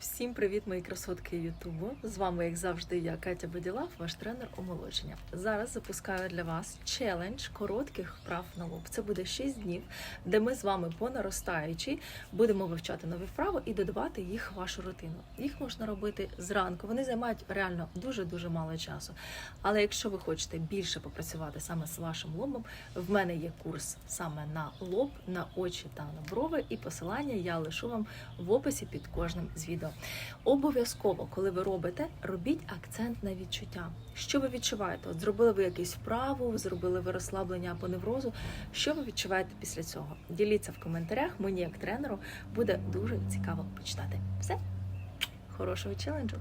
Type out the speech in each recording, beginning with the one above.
Всім привіт, мої красотки Ютубу. З вами, як завжди, я Катя Боділав, ваш тренер омолодження. Зараз запускаю для вас челендж коротких вправ на лоб. Це буде 6 днів, де ми з вами по наростаючій будемо вивчати нові вправи і додавати їх в вашу рутину. Їх можна робити зранку. Вони займають реально дуже дуже мало часу. Але якщо ви хочете більше попрацювати саме з вашим лобом, в мене є курс саме на лоб, на очі та на брови, і посилання я лишу вам в описі під кожним з відео. Обов'язково, коли ви робите, робіть акцент на відчуття. Що ви відчуваєте? От зробили ви якусь вправу, зробили ви розслаблення або неврозу. Що ви відчуваєте після цього? Діліться в коментарях. Мені, як тренеру, буде дуже цікаво почитати. Все, хорошого челенджу!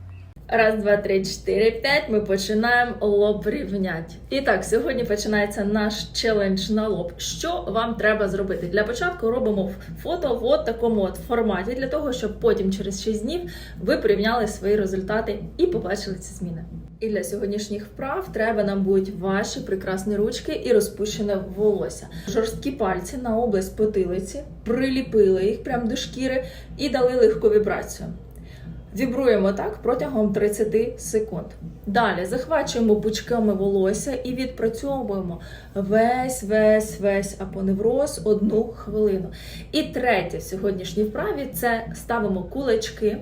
Раз, два, три, чотири, п'ять. Ми починаємо лоб рівнять. І так, сьогодні починається наш челендж на лоб. Що вам треба зробити? Для початку робимо фото в от такому от форматі, для того, щоб потім через 6 днів ви порівняли свої результати і побачили ці зміни. І для сьогоднішніх вправ треба нам будуть ваші прекрасні ручки і розпущене волосся. Жорсткі пальці на область потилиці, приліпили їх прямо до шкіри і дали легку вібрацію. Вібруємо так протягом 30 секунд. Далі захвачуємо пучками волосся і відпрацьовуємо весь, весь, весь апоневроз одну хвилину. І третє в сьогоднішній вправі це ставимо кулачки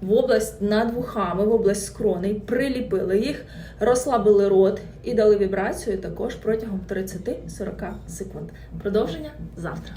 в область над вухами, в область скроней, приліпили їх, розслабили рот і дали вібрацію також протягом 30-40 секунд. Продовження завтра.